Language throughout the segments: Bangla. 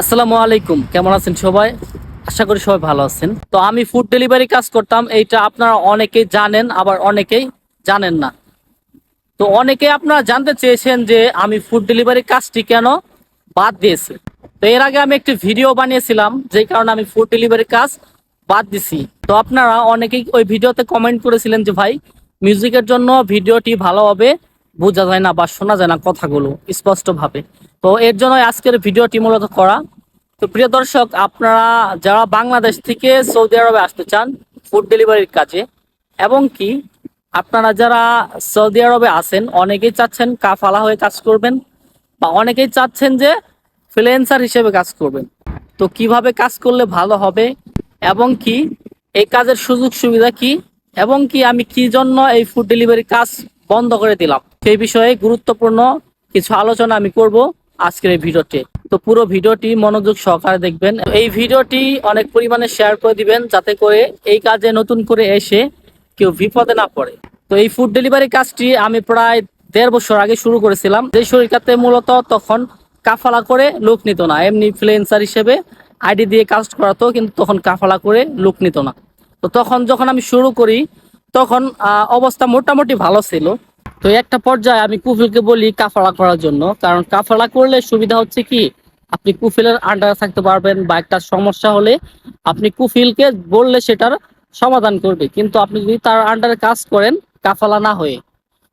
আসসালামু আলাইকুম। কেমন আছেন সবাই? আশা করি সবাই ভালো আছেন। তো আমি ফুড ডেলিভারি কাজ করতাম, এইটা আপনারা অনেকেই জানেন, আবার অনেকেই জানেন না। তো অনেকে আপনারা জানতে চেয়েছেন যে আমি ফুড ডেলিভারি কাজটি কেন বাদ দিয়েছি। তো এর আগে আমি একটি ভিডিও বানিয়েছিলাম, যেই কারণে আমি ফুড ডেলিভারি কাজ বাদ দিছি। তো আপনারা অনেকেই ওই ভিডিওতে কমেন্ট করেছিলেন যে, ভাই মিউজিকের জন্য ভিডিওটি ভালোভাবে বোঝা যায় না বা শোনা যায় না কথাগুলো স্পষ্টভাবে। তো এর জন্য আজকের ভিডিওটি মূলত করা। তো প্রিয় দর্শক, আপনারা যারা বাংলাদেশ থেকে সৌদি আরবে আসতে চান ফুড ডেলিভারির কাজে, এবং কি আপনারা যারা সৌদি আরবে আছেন, অনেকেই চাচ্ছেন কাফালা হয়ে কাজ করবেন বা অনেকেই চাচ্ছেন যে ফ্রিল্যান্সার হিসেবে কাজ করবেন। তো কীভাবে কাজ করলে ভালো হবে এবং কি এই কাজের সুযোগ সুবিধা কি এবং কি আমি কি জন্য এই ফুড ডেলিভারি কাজ বন্ধ করে দিলাম। সেই বিষয়ে গুরুত্বপূর্ণ কিছু আলোচনা আমি করব আজকের এই ভিডিওতে। তো পুরো ভিডিওটি মনোযোগ সহকারে দেখবেন। এই ভিডিওটি অনেক পরিমাণে শেয়ার করে দিবেন যাতে করে এই কাজে নতুন করে এসে কেউ বিপদে না পড়ে। তো এই ফুড ডেলিভারি কাজটি আমি প্রায় দেড় বছর আগে শুরু করেছিলাম। যে শরীরটাতে মূলত তখন কাফালা করে লোক নিত না। এমনি ফ্লেন্সার হিসেবে আইডি দিয়ে কাজ করাতো, কিন্তু তখন কাফালা করে লোক নিত না। তো তখন যখন আমি শুরু করি তখন অবস্থা মোটামুটি ভালো ছিল। তো একটা পর্যায়ে আমি কুফিলকে বলি কাফালা করার জন্য। কারণ কাফালা করলে সুবিধা হচ্ছে কি, আপনি কুফিলের আন্ডারে থাকতে পারবেন বা একটা সমস্যা হলে আপনি কুফিলকে বললে সেটার সমাধান করবে। কিন্তু আপনি যদি তার আন্ডারে কাজ করেন কাফালা না হয়ে,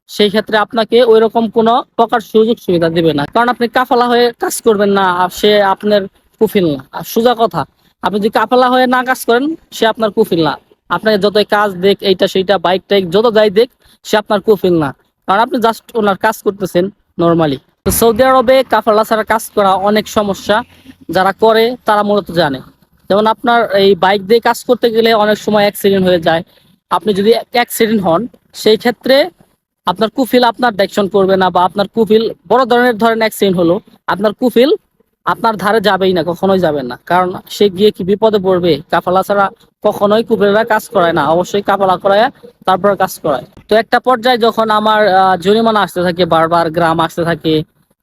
সেই ক্ষেত্রে আপনাকে ওই রকম কোনো প্রকার সুযোগ সুবিধা দিবে না। কারণ আপনি কাফালা হয়ে কাজ করবেন না সে আপনার কুফিল না। সোজা কথা, আপনি যদি কাফালা হয়ে না কাজ করেন, সে আপনার কুফিল না। আপনাকে যতই কাজ দেখ, এইটা, সেইটা বাইক টাইক যত যাই দেখ, সে আপনার কুফিল না। কারণ আপনি জাস্ট ওনার কাজ করতেছেন নর্মালি তো সৌদি আরবে কাফালা ছাড়া কাজ করা অনেক সমস্যা। যারা করে, তারা মূলত জানে। যেমন আপনার এই বাইক দিয়ে কাজ করতে গেলে অনেক সময় অ্যাক্সিডেন্ট হয়ে যায়। আপনি যদি অ্যাক্সিডেন্ট হন, সেই ক্ষেত্রে আপনার কুফিল আপনার দেখশন করবে না বা আপনার কুফিল বড় ধরনের, ধরেন অ্যাক্সিডেন্ট হলো, আপনার কুফিল আপনার ধারে যাবেই না, কখনোই যাবেন না। কারণ সে গিয়ে কি বিপদে পড়বে? কাফালা ছাড়া কখনোই কুফিলরা কাজ করায় না। অবশ্যই কাফালা করায়, তারপর কাজ করায়। তো একটা পর্যায়ে যখন আমার জরিমানা আসতে থাকে, বারবার গ্রাম আসতে থাকে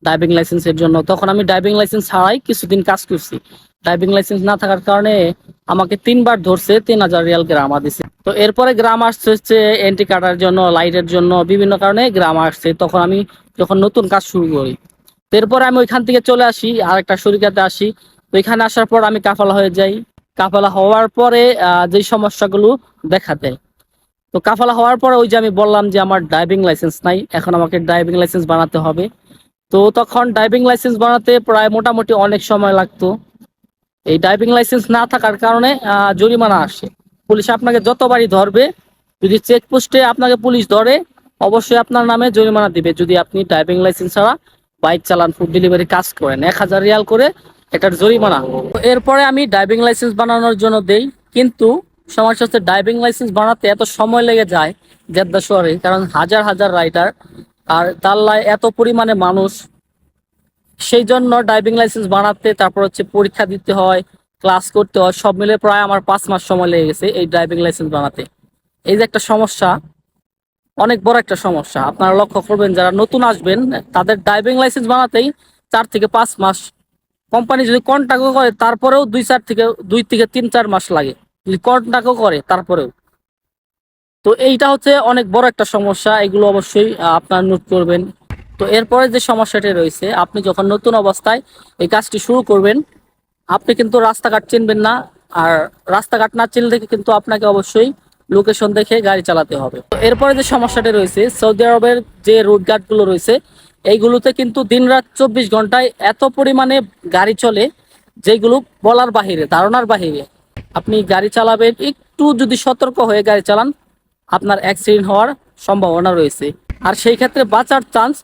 ড্রাইভিং লাইসেন্সের জন্য, তখন আমি ড্রাইভিং লাইসেন্স ছাড়াই কিছুদিন কাজ করছি। ড্রাইভিং লাইসেন্স না থাকার কারণে আমাকে তিনবার ধরছে, তিন হাজার রিয়াল গ্রামা দিছে। তো এরপরে গ্রাম আসছে হচ্ছে এন্ট্রি কাটার জন্য লাইটের জন্য, বিভিন্ন কারণে গ্রাম আসছে। তখন আমি যখন নতুন কাজ শুরু করি এরপরে আমি ওইখান থেকে চলে আসি আর একটা শরিকাতে আসি। তো এখানে আসার পর আমি কাফালা হয়ে যাই। কাফালা হওয়ার পরে যেই সমস্যাগুলো দেখা দেয়। তো কাফালা হওয়ার পরে ওই যে আমি বললাম যে আমার ড্রাইভিং লাইসেন্স নাই, এখন আমাকে ড্রাইভিং লাইসেন্স বানাতে হবে। তো তখন ড্রাইভিং লাইসেন্স বানাতে প্রায় মোটামুটি অনেক সময় লাগতো। এই ড্রাইভিং লাইসেন্স না থাকার কারণে জরিমানা আসে। পুলিশ আপনাকে যতবারই ধরবে, যদি চেকপোস্টে আপনাকে পুলিশ ধরে, অবশ্যই আপনার নামে জরিমানা দিবে। যদি আপনি ড্রাইভিং লাইসেন্স ছাড়া বাইক চালান ফুড ডেলিভারি কাজ করেন। এক হাজার রিয়াল করে এটার জরিমানা। এরপরে আমি ড্রাইভিং লাইসেন্স বানানোর জন্য দেই, কিন্তু সমস্যা হচ্ছে ড্রাইভিং লাইসেন্স বানাতে এত সময় লেগে যায় জেদ্দা শহরে, কারণ হাজার হাজার রাইডার আর তাল্লায় এত পরিমাণে মানুষ। সেই জন্য ড্রাইভিং লাইসেন্স বানাতে, তারপর হচ্ছে পরীক্ষা দিতে হয় ক্লাস করতে হয়, সব মিলে প্রায় আমার পাঁচ মাস সময় লেগে গেছে এই ড্রাইভিং লাইসেন্স বানাতে। এই যে একটা সমস্যা অনেক বড় একটা সমস্যা। আপনারা লক্ষ্য করবেন, যারা নতুন আসবেন, তাদের ড্রাইভিং লাইসেন্স বানাতেই চার থেকে পাঁচ মাস। কোম্পানি যদি কন্ট্যাক্টও করে, তারপরেও দুই চার থেকে, দুই থেকে তিন চার মাস লাগে। যদি কন্ট্যাক্টও করে, তারপরেও। তো এইটা হচ্ছে অনেক বড় একটা সমস্যা, এগুলো অবশ্যই আপনারা নোট করবেন। তো এরপরে যে সমস্যাটি রয়েছে, আপনি যখন নতুন অবস্থায় এই কাজটি শুরু করবেন, আপনি কিন্তু রাস্তাঘাট চিনবেন না। আর রাস্তাঘাট না চিনলে কিন্তু আপনাকে অবশ্যই লোকেশন দেখে গাড়ি চালাতে হবে। এরপরে যে সমস্যাটা রয়েছে, সৌদি আরবের যে রুটগুলো রয়েছে, এইগুলোতে কিন্তু দিনরাত চব্বিশ ঘন্টায় এত পরিমাণে গাড়ি চলে, যেগুলো বলার বাহিরে, ধারণার বাহিরে। আপনি গাড়ি চালাবেন, একটু যদি সতর্ক হয়ে গাড়ি চালান, আপনার অ্যাক্সিডেন্ট হওয়ার সম্ভাবনা রয়েছে। আর সেই ক্ষেত্রে বাঁচার চান্স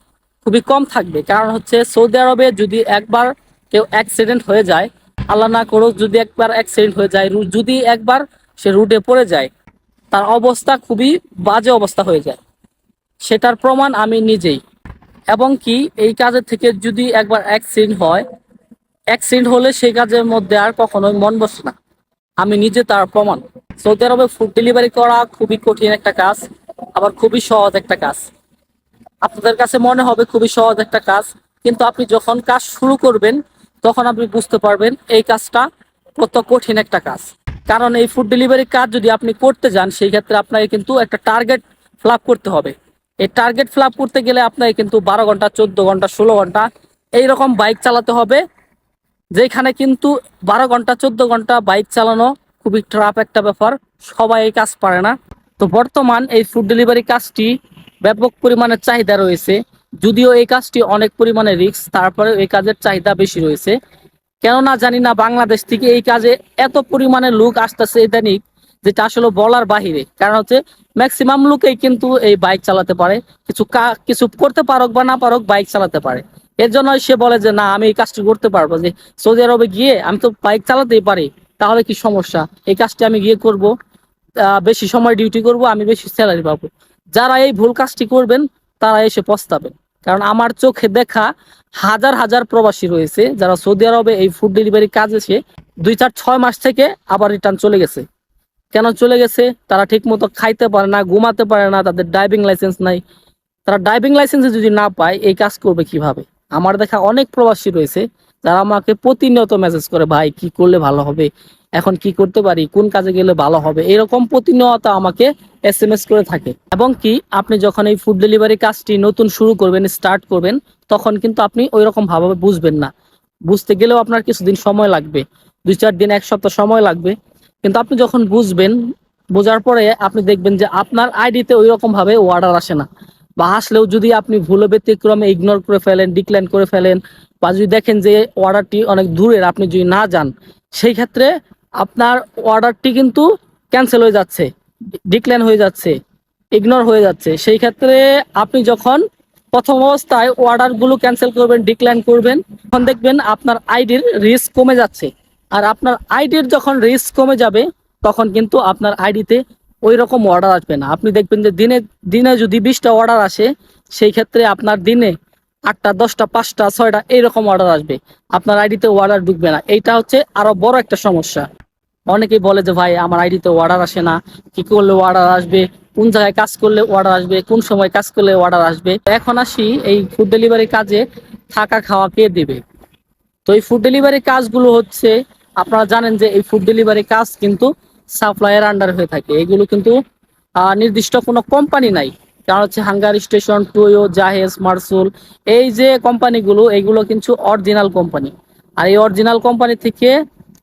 খুবই কম থাকবে। কারণ হচ্ছে সৌদি আরবে যদি একবার কেউ অ্যাক্সিডেন্ট হয়ে যায়, আল্লাহ না করুক যদি একবার অ্যাক্সিডেন্ট হয়ে যায় যদি একবার সে রুটে পড়ে যায় তার অবস্থা খুবই বাজে অবস্থা হয়ে যায়। সেটার প্রমাণ আমি নিজেই। এবং কি, এই কাজের থেকে যদি একবার অ্যাক্সিডেন্ট হয় অ্যাক্সিডেন্ট হলে সেই কাজের মধ্যে আর কখনোই মন বসে না। আমি নিজে তার প্রমাণ। সৌদি আরবে ফুড ডেলিভারি করা খুবই কঠিন একটা কাজ, আবার খুবই সহজ একটা কাজ। আপনাদের কাছে মনে হবে খুবই সহজ একটা কাজ, কিন্তু আপনি যখন কাজ শুরু করবেন, তখন আপনি বুঝতে পারবেন এই কাজটা কত কঠিন একটা কাজ। কারণ এই ফুড ডেলিভারি কাজ যদি আপনি করতে যান, সেই ক্ষেত্রে আপনাকে কিন্তু একটা টার্গেট ফ্লাপ করতে হবে। এই টার্গেট ফ্লাপ করতে গেলে আপনাকে কিন্তু বারো ঘণ্টা, চোদ্দ ঘণ্টা, ষোলো ঘণ্টা এইরকম বাইক চালাতে হবে, যেখানে কিন্তু বারো ঘণ্টা, চোদ্দ ঘণ্টা বাইক চালানো খুবই ট্রাফ একটা ব্যাপার। সবাই এই কাজ পারে না। তো বর্তমান এই ফুড ডেলিভারি কাজটি ব্যাপক পরিমাণে চাহিদা রয়েছে। যদিও এই কাজটি অনেক পরিমাণে রিস্ক তারপরে এই কাজের চাহিদা বেশি রয়েছে। কেননা জানি না বাংলাদেশ থেকে এই কাজে এত পরিমাণে লোক আসতেছে ইদানিক যেটা আসলে বলার বাহিরে। কারণ হচ্ছে ম্যাক্সিমাম লোকেই কিন্তু এই বাইক চালাতে পারে। কিছু কিছু করতে পারুক বা না পারুক বাইক চালাতে পারে। এর জন্য সে বলে যে, না, আমি এই কাজটি করতে পারব। যে, সৌদি আরবে গিয়ে আমি তো বাইক চালাতেই পারি, তাহলে কি সমস্যা? এই কাজটি আমি গিয়ে করব বেশি সময় ডিউটি করব, আমি বেশি স্যালারি পাবো। যারা এই ভুল কাজটি করবেন, তারা এসে পস্তাবেন। কারণ আমার চোখে দেখা হাজার হাজার প্রবাসী রয়েছে যারা সৌদি আরবে এই ফুড ডেলিভারি কাজ এসে দুই চার ছয় মাস থেকে আবার রিটার্ন চলে গেছে। কেন চলে গেছে? তারা ঠিক মতো খাইতে পারে না, ঘুমাতে পারে না, তাদের ড্রাইভিং লাইসেন্স নাই। তারা ড্রাইভিং লাইসেন্স যদি না পায়, এই কাজ করবে কীভাবে? আমার দেখা অনেক প্রবাসী রয়েছে যারা আমাকে প্রতিনিয়ত মেসেজ করে, ভাই, কি করলে ভালো হবে? এখন কি করতে পারি? কোন কাজে গেলে ভালো হবে? এরকম প্রতিনিয়ত আমাকে এস এম এস করে থাকে। এবং কি, আপনি যখন এই ফুড ডেলিভারি কাজটি নতুন শুরু করবেন স্টার্ট করবেন, তখন কিন্তু আপনি ওই রকম ভাবে বুঝবেন না। বুঝতে গেলেও আপনার কিছুদিন সময় লাগবে। দুই চার দিন, এক সপ্তাহ সময় লাগবে। কিন্তু আপনি যখন বুঝবেন, বোঝার পরে আপনি দেখবেন যে আপনার আইডিতে ওই রকম ভাবে অর্ডার আসে না। বা আসলেও যদি আপনি ভুল ব্যতিক্রমে ইগনোর করে ফেলেন ডিক্লাইন করে ফেলেন, বা যদি দেখেন যে অর্ডারটি অনেক দূরের, আপনি যদি না যান, সেই ক্ষেত্রে আপনার অর্ডারটি কিন্তু ক্যান্সেল হয়ে যাচ্ছে ডিক্লাইন হয়ে যাচ্ছে ইগনোর হয়ে যাচ্ছে। সেই ক্ষেত্রে আপনি যখন প্রথম অবস্থায় অর্ডারগুলো ক্যান্সেল করবেন ডিক্লাইন করবেন, তখন দেখবেন আপনার আইডির রিস্ক কমে যাচ্ছে। আর আপনার আইডির যখন রিস্ক কমে যাবে, তখন কিন্তু আপনার আইডিতে ওই রকম অর্ডার আসবে না। আপনি দেখবেন যে দিনে দিনে যদি বিশটা অর্ডার আসে, সেই ক্ষেত্রে আপনার দিনে আটটা, দশটা, পাঁচটা, ছয়টা এইরকম অর্ডার আসবে। আপনার আইডিতে অর্ডার ঢুকবে না। এইটা হচ্ছে আরও বড় একটা সমস্যা। অনেকেই বলে যে, ভাই, আমার আইডিতে অর্ডার আসে না। কি করলে অর্ডার আসবে? কোন জায়গায় কাজ করলে অর্ডার আসবে? কোন সময় কাজ করলে অর্ডার আসবে? এখন আসি এই ফুড ডেলিভারি কাজে থাকা খাওয়া কে দেবে? তো এই ফুড ডেলিভারি কাজগুলো হচ্ছে, আপনারা জানেন যে এই ফুড ডেলিভারি কাজ কিন্তু সাপ্লাইয়ের আন্ডার হয়ে থাকে। এগুলো কিন্তু নির্দিষ্ট কোনো কোম্পানি নাই। কারণ হচ্ছে হাঙ্গার স্টেশন, টুয়ো, জাহেজ, মার্সুল, এই যে কোম্পানিগুলো এইগুলো কিন্তু অরিজিনাল কোম্পানি আর এই অরিজিনাল কোম্পানি থেকে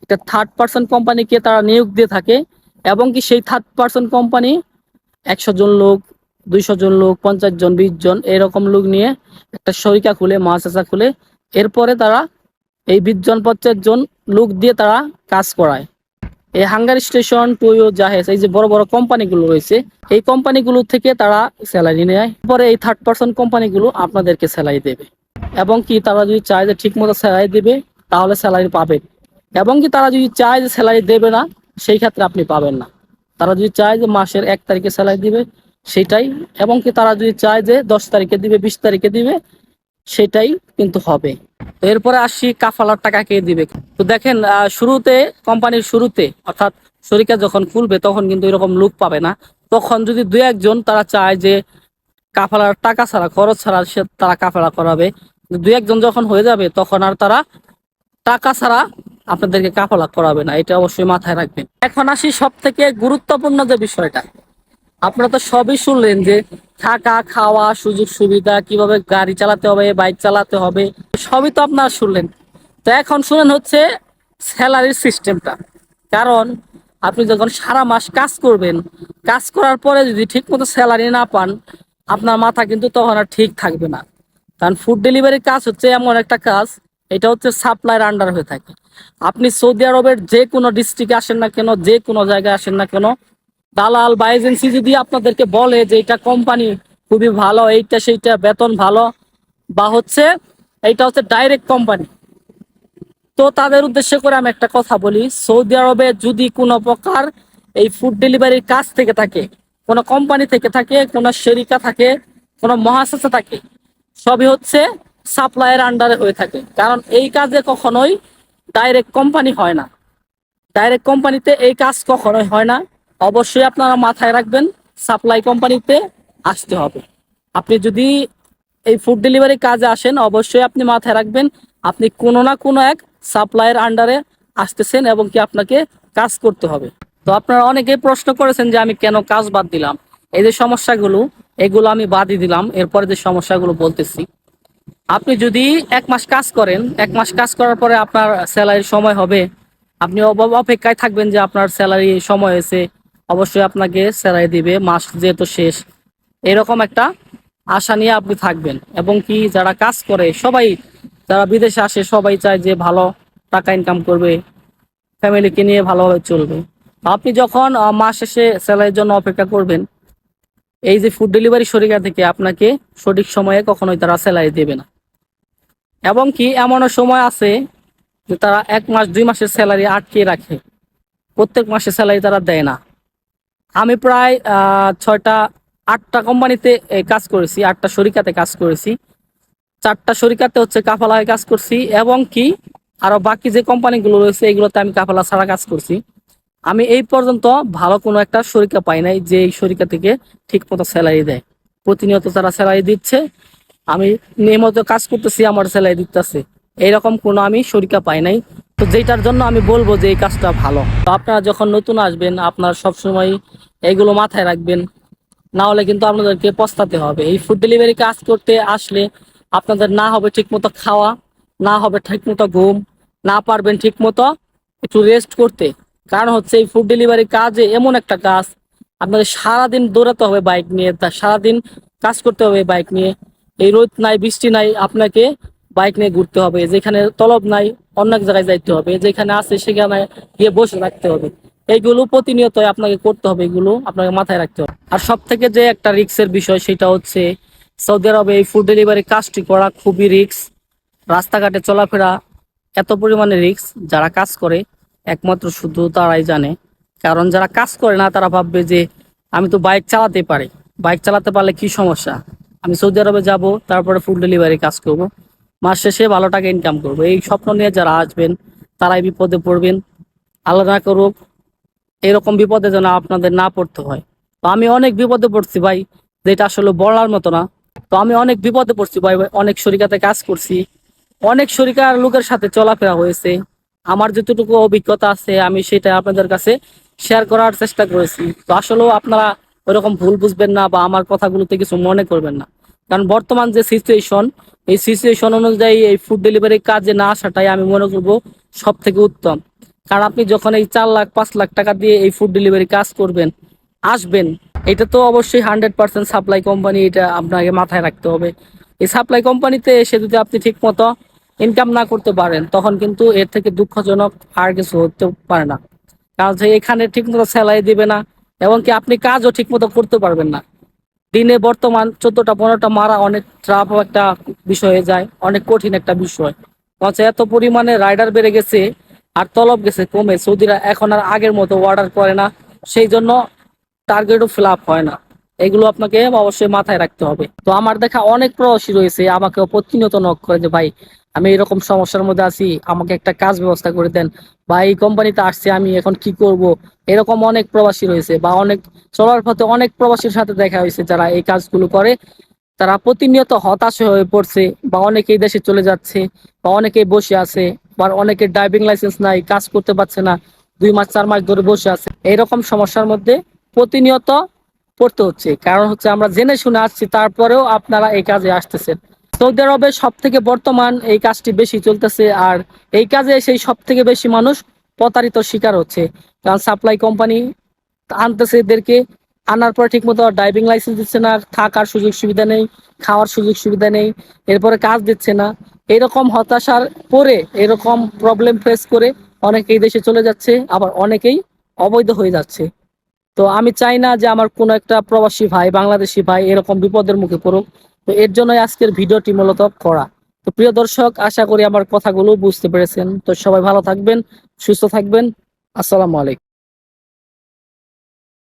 একটা থার্ড পার্সন কোম্পানিকে তারা নিয়োগ দিয়ে থাকে এবং কি সেই থার্ড পার্সন কোম্পানি একশো জন লোক, দুইশো জন লোক, পঞ্চাশ জন, বিশ জন, এরকম লোক নিয়ে একটা শরিকা খুলে মাসাসা খুলে, এরপরে তারা এই বিশ জন, পঞ্চাশ জন লোক দিয়ে তারা কাজ করায়। এই হাঙ্গার স্টেশন টুইও জাহেজ, এই যে বড় বড় কোম্পানিগুলো রয়েছে, এই কোম্পানিগুলো থেকে তারা স্যালারি নেয়। পরে এই থার্ড পার্সন কোম্পানিগুলো আপনাদেরকে স্যালারি দেবে। এবং কি তারা যদি চায় যে ঠিক মতো স্যালারি দেবে, তাহলে স্যালারি পাবেন। এবং কি তারা যদি চায় যে স্যালারি দেবে না, সেই ক্ষেত্রে আপনি পাবেন না। তারা যদি চায় যে মাসের এক তারিখে স্যালারি দিবে, সেটাই। এবং কি তারা যদি চায় যে দশ তারিখে দিবে, বিশ তারিখে দিবে, সেটাই কিন্তু হবে। এরপরে আসি কাফালার টাকা কে দিবে? তো দেখেন শুরুতে, কোম্পানির শুরুতে, অর্থাৎ শরিকা যখন খুলবে, তখন কিন্তু এরকম লোক পাবে না। তখন যদি দু একজন তারা চায় যে কাফালার টাকা ছাড়া, খরচ ছাড়া সে তারা কাফালা করাবে দু একজন যখন হয়ে যাবে, তখন আর তারা টাকা ছাড়া আপনাদেরকে কাফালা করাবে না। এটা অবশ্যই মাথায় রাখবেন। এখন আসি সব থেকে গুরুত্বপূর্ণ যে বিষয়টা। আপনারা তো সবই শুনলেন যে থাকা, খাওয়া, সুযোগ সুবিধা, কীভাবে গাড়ি চালাতে হবে, বাইক চালাতে হবে, সবই তো আপনারা শুনলেন। তো এখন শুনেন হচ্ছে স্যালারির সিস্টেমটা কারণ আপনি যখন সারা মাস কাজ করবেন, কাজ করার পরে যদি ঠিক মতো স্যালারি না পান, আপনার মাথা কিন্তু তখন আর ঠিক থাকবে না। কারণ ফুড ডেলিভারি কাজ হচ্ছে এমন একটা কাজ, এটা হচ্ছে সাপ্লাইয়ের আন্ডার হয়ে থাকে। আপনি সৌদি আরবের যে কোনো ডিস্ট্রিক্টে আসেন না কেন, যে কোনো জায়গায় আসেন না কেন দালাল বা এজেন্সি যদি আপনাদেরকে বলে যে এটা কোম্পানি খুবই ভালো, এইটা সেইটা, বেতন ভালো, বা হচ্ছে এইটা হচ্ছে ডাইরেক্ট কোম্পানি, তো তাদের উদ্দেশ্য করে আমি একটা কথা বলি, সৌদি আরবে যদি কোনো প্রকার এই ফুড ডেলিভারির কাজ থেকে থাকে, কোনো কোম্পানি থেকে থাকে, কোনো শেরিকা থাকে, কোনো মহাশাসা থাকে, সবই হচ্ছে সাপ্লাইয়ের আন্ডারে হয়ে থাকে। কারণ এই কাজে কখনোই ডাইরেক্ট কোম্পানি হয় না। ডাইরেক্ট কোম্পানিতে এই কাজ কখনোই হয় না। অবশ্যই আপনারা মাথায় রাখবেন সাপ্লাই কোম্পানিতে আসতে হবে। আপনি যদি এই ফুড ডেলিভারি কাজে আসেন, অবশ্যই আপনি মাথায় রাখবেন, আপনি কোনো না কোনো এক সাপ্লাইয়ের আন্ডারে আসতেছেন এবং কি আপনাকে কাজ করতে হবে। তো আপনারা অনেকেই প্রশ্ন করেছেন যে আমি কেন কাজ বাদ দিলাম? এই যে সমস্যাগুলো, এগুলো আমি বাদই দিলাম। এরপরে যে সমস্যাগুলো বলতেছি, আপনি যদি এক মাস কাজ করেন, এক মাস কাজ করার পরে আপনার স্যালারির সময় হবে। আপনি অপেক্ষায় থাকবেন যে আপনার স্যালারি সময় হয়েছে। অবশ্যই আপনাকে স্যালারি দিবে, মাস যেহেতু শেষ। এরকম একটা আশা নিয়ে আপনি থাকবেন। এবং কি যারা কাজ করে, সবাই যারা বিদেশে আসে, সবাই চায় যে ভালো টাকা ইনকাম করবে ফ্যামিলিকে নিয়ে ভালোভাবে চলবে। আপনি যখন মাস শেষে স্যালারির জন্য অপেক্ষা করবেন, এই যে ফুড ডেলিভারি শরিকা থেকে আপনাকে সঠিক সময়ে কখনোই তারা স্যালারি দেবে না। এবং কি, এমনও সময় আছে যে তারা এক মাস, দুই মাসের স্যালারি আটকে রাখে। প্রত্যেক মাসে স্যালারি তারা দেয় না। আমি প্রায় ছয়টা, আটটা কোম্পানিতে কাজ করেছি, আটটা শরিকাতে কাজ করেছি। চারটা শরিকাতে হচ্ছে কাফালায় কাজ করছি এবং কি আরও বাকি যে কোম্পানিগুলো রয়েছে, এগুলোতে আমি কাফালা ছাড়া কাজ করছি। আমি এই পর্যন্ত ভালো কোনো একটা শরিকা পাই নাই যে এই শরিকা থেকে ঠিক মতো স্যালারি দেয়। প্রতিনিয়ত তারা স্যালারি দিচ্ছে, আমি নিয়মিত কাজ করতেছি, আমার স্যালারি দিতেছে। এইরকম কোনো আমি শরিকা পাই নাই। তো যেটার জন্য আমি বলব যে এই কাজটা ভালো। তো আপনারা যখন নতুন আসবেন, আপনারা সবসময় এইগুলো মাথায় রাখবেন। না হলে কিন্তু আপনাদেরকে পস্তাতে হবে। এই ফুড ডেলিভারি কাজ করতে আসলে আপনাদের না হবে ঠিকমতো খাওয়া, না হবে ঠিকমতো ঘুম, না পারবেন ঠিকমতো একটু রেস্ট করতে। কারণ হচ্ছে এই ফুড ডেলিভারি কাজে এমন একটা কাজ, আপনাদের সারাদিন দৌড়াতে হবে বাইক নিয়ে, তা সারাদিন কাজ করতে হবে বাইক নিয়ে। এই রোদ নাই, বৃষ্টি নাই, আপনাকে বাইক নিয়ে ঘুরতে হবে। যেখানে তলব নাই, অন্য এক জায়গায় যাইতে হবে। যেখানে আছে সেখানে গিয়ে বসে রাখতে হবে। এইগুলো প্রতিনিয়ত আপনাকে করতে হবে, এগুলো আপনাকে মাথায় রাখতে হবে। আর সব থেকে যে একটা রিক্সের বিষয় সেটা হচ্ছে সৌদি আরবে এই ফুড ডেলিভারি কাজটি করা খুবই রিক্স রাস্তাঘাটে চলাফেরা এত পরিমাণে রিক্স যারা কাজ করে, একমাত্র শুধু তারাই জানে। কারণ যারা কাজ করে না, তারা ভাববে যে আমি তো বাইক চালাতে পারি। বাইক চালাতে পারলে কি সমস্যা? আমি সৌদি আরবে যাব, তারপরে ফুড ডেলিভারি কাজ করব। মাস শেষে ভালো টাকা ইনকাম করব। এই স্বপ্ন নিয়ে যারা আসবেন, তারাই বিপদে পড়বেন। না করুক এরকম বিপদে যেন আপনাদের না পড়তে হয়। তো আমি অনেক বিপদে পড়ছি ভাই, যেটা আসলে বলার মতো না। তো আমি অনেক বিপদে পড়ছি ভাই, অনেক শরিকাতে কাজ করছি। অনেক শরিকার লোকের সাথে চলাফেরা হয়েছে। আমার যতটুকু অভিজ্ঞতা আছে, আমি সেটা আপনাদের কাছে শেয়ার করার চেষ্টা করেছি। তো আসলেও আপনারা ওইরকম ভুল বুঝবেন না বা আমার কথাগুলোতে কিছু মনে করবেন না। কারণ বর্তমান যে সিচুয়েশন এই সিচুয়েশন অনুযায়ী এই ফুড ডেলিভারি কাজে না আসাটাই আমি মনে করব সব থেকে উত্তম। কারণ আপনি যখন এই চার লাখ, পাঁচ লাখ টাকা দিয়ে এই ফুড ডেলিভারি কাজ করবেন, আসবেন, এটা তো অবশ্যই হান্ড্রেড পার্সেন্ট সাপ্লাই কোম্পানি এটা আপনাকে মাথায় রাখতে হবে। এই সাপ্লাই কোম্পানিতে এসে যদি আপনি ঠিক মতো ইনকাম না করতে পারেন, তখন কিন্তু এর থেকে দুঃখজনক আর কিছু হতে পারে না। কারণ এখানে ঠিক মতো স্যালারি দিবে না, এবং কি আপনি কাজও ঠিক মতো করতে পারবেন না। দিনে বর্তমান চোদ্দটা, পনেরোটা মারা অনেক ট্রাফ একটা বিষয় হয়ে যায়, অনেক কঠিন একটা বিষয়। এত পরিমাণে রাইডার বেড়ে গেছে আর তলব গেছে কমে। সৌদিরা এখন আর আগের মতো অর্ডার করে না সেই জন্য টার্গেটও ফিল আপ হয় না। এগুলো আপনাকে অবশ্যই মাথায় রাখতে হবে। তো আমার দেখা অনেক প্রবাসী রয়েছে আমাকে প্রতিনিয়ত নক করে যে, ভাই, আমি এরকম সমস্যার মধ্যে আছি, আমাকে একটা কাজ ব্যবস্থা করে দেন। বা এই কোম্পানিতে আসছে, আমি এখন কি করব? এরকম অনেক প্রবাসী রয়েছে বা অনেক চলার পথে অনেক প্রবাসীর সাথে দেখা হয়েছে যারা এই কাজগুলো করে। তারা প্রতিনিয়ত হতাশ হয়ে পড়ছে বা অনেকেই দেশে চলে যাচ্ছে বা অনেকেই বসে আছে। বা অনেকের ড্রাইভিং লাইসেন্স নাই, কাজ করতে পারছে না, দুই মাস, চার মাস ধরে বসে আছে, এইরকম সমস্যার মধ্যে প্রতিনিয়ত পড়তে হচ্ছে। কারণ হচ্ছে আমরা জেনে শুনে আসছি, তারপরেও আপনারা এই কাজে আসতেছেন। সৌদি আরবে সব থেকে বর্তমান এই কাজটি বেশি চলতেছে আর এই কাজে সেই সব থেকে বেশি মানুষ প্রতারিত শিকার হচ্ছে। কারণ সাপ্লাই কোম্পানি আনতেছে এদেরকে আনার পর ঠিকমতো ড্রাইভিং লাইসেন্স দিচ্ছে না থাকার সুযোগ সুবিধা নেই, খাওয়ার সুযোগ সুবিধা নেই, এরপরে কাজ দিচ্ছে না। এরকম হতাশার পরে, এরকম প্রবলেম ফেস করে অনেকেই দেশে চলে যাচ্ছে, আবার অনেকেই অবৈধ হয়ে যাচ্ছে। তো আমি চাই না যে আমার কোনো একটা প্রবাসী ভাই, বাংলাদেশি ভাই এরকম বিপদের মুখে পড়ুক। তো এর জন্যই আজকের ভিডিওটি মূলত করা। তো প্রিয় দর্শক, আশা করি আমার কথাগুলো বুঝতে পেরেছেন। তো সবাই ভালো থাকবেন, সুস্থ থাকবেন। আসসালামু আলাইকুম।